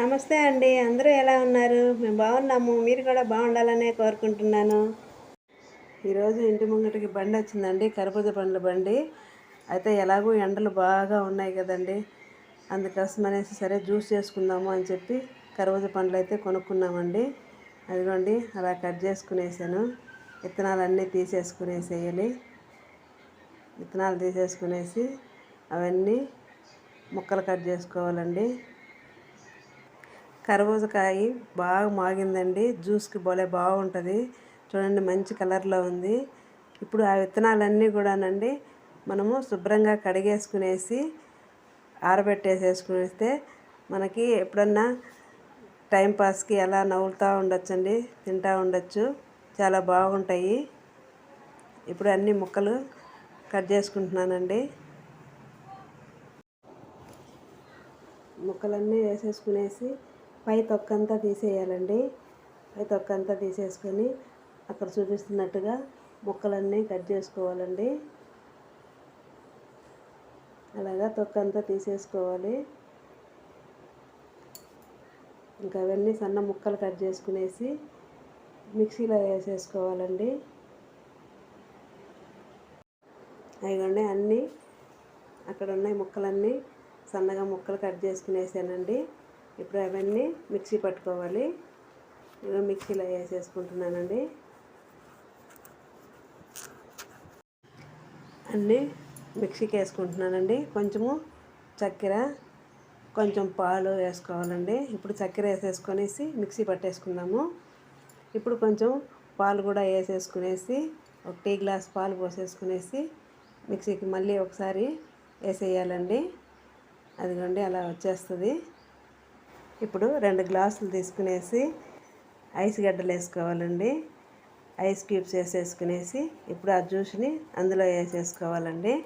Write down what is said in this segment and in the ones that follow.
నమస్తే అండి. అందరూ ఎలా ఉన్నారు? మేము బాగున్నాము. మీరు కూడా బాగుండాలనే కోరుకుంటున్నాను. ఈరోజు ఇంటి ముంగటికి బండి వచ్చిందండి. కర్బూజ పండ్ల బండి. అయితే ఎలాగో ఎండలు బాగా ఉన్నాయి కదండి. అందుకోసం అనేసి సరే జ్యూస్ చేసుకుందాము అని చెప్పి కర్బూజ పండ్లు అయితే కొనుక్కున్నామండి. అదిగోండి అలా కట్ చేసుకునేసాను. విత్తనాలు అన్నీ తీసేసుకునేసేయాలి. విత్తనాలు తీసేసుకునేసి అవన్నీ ముక్కలు కట్ చేసుకోవాలండి. కర్బూజకాయ బాగా మాగిందండి. జ్యూస్కి భలే బాగుంటుంది. చూడండి మంచి కలర్లో ఉంది. ఇప్పుడు ఆ విత్తనాలన్నీ కూడానండి మనము శుభ్రంగా కడిగేసుకునేసి ఆరబెట్టేసేసుకునేస్తే మనకి ఎప్పుడన్నా టైంపాస్కి ఎలా నవ్వులుతూ ఉండొచ్చండి తింటూ ఉండొచ్చు. చాలా బాగుంటాయి. ఇప్పుడు అన్ని ముక్కలు కట్ చేసుకుంటున్నానండి. ముక్కలన్నీ వేసేసుకునేసి పై తొక్కంతా తీసేయాలండి. పై తొక్కంతా తీసేసుకొని అక్కడ చూపిస్తున్నట్టుగా ముక్కలన్నీ కట్ చేసుకోవాలండి. అలాగా తొక్కంతా తీసేసుకోవాలి. ఇంకా అవన్నీ సన్న ముక్కలు కట్ చేసుకునేసి మిక్సీలో వేసేసుకోవాలండి. అవిగండి అన్నీ అక్కడ ఉన్నాయి ముక్కలన్నీ. సన్నగా ముక్కలు కట్ చేసుకునేసానండి. ఇప్పుడు అవన్నీ మిక్సీ పట్టుకోవాలి. ఇవి మిక్సీలో వేసేసుకుంటున్నానండి. అన్నీ మిక్సీకి వేసుకుంటున్నానండి. కొంచెము చక్కెర కొంచెం పాలు వేసుకోవాలండి. ఇప్పుడు చక్కెర వేసేసుకొనేసి మిక్సీ పట్టేసుకుందాము. ఇప్పుడు కొంచెం పాలు కూడా వేసేసుకునేసి ఒక టీ గ్లాస్ పాలు పోసేసుకునేసి మిక్సీకి మళ్ళీ ఒకసారి వేసేయాలండి. అదిగోండి అలా వచ్చేస్తుంది. ఇప్పుడు రెండు గ్లాసులు తీసుకునేసి ఐస్ గడ్డలు వేసుకోవాలండి. ఐస్ క్యూబ్స్ వేసేసుకునేసి ఇప్పుడు ఆ జ్యూస్ని అందులో వేసేసుకోవాలండి.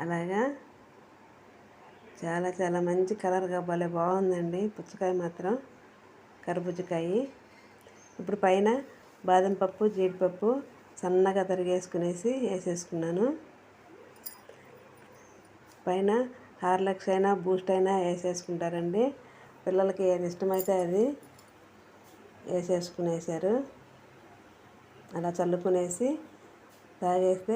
అలాగా? చాలా చాలా మంచి కలర్గా భలే బాగుందండి. పుచ్చకాయ మాత్రం కర్బుజకాయ. ఇప్పుడు పైన బాదం పప్పు జీడిపప్పు సన్నగా తరిగేసుకునేసి వేసేసుకున్నాను. పైన హార్లక్స్ అయినా బూస్ట్ అయినా వేసేసుకుంటారండి. పిల్లలకి ఏది ఇష్టమైతే అది వేసేసుకునేసారు అలా చల్లుకునేసి తాగేస్తే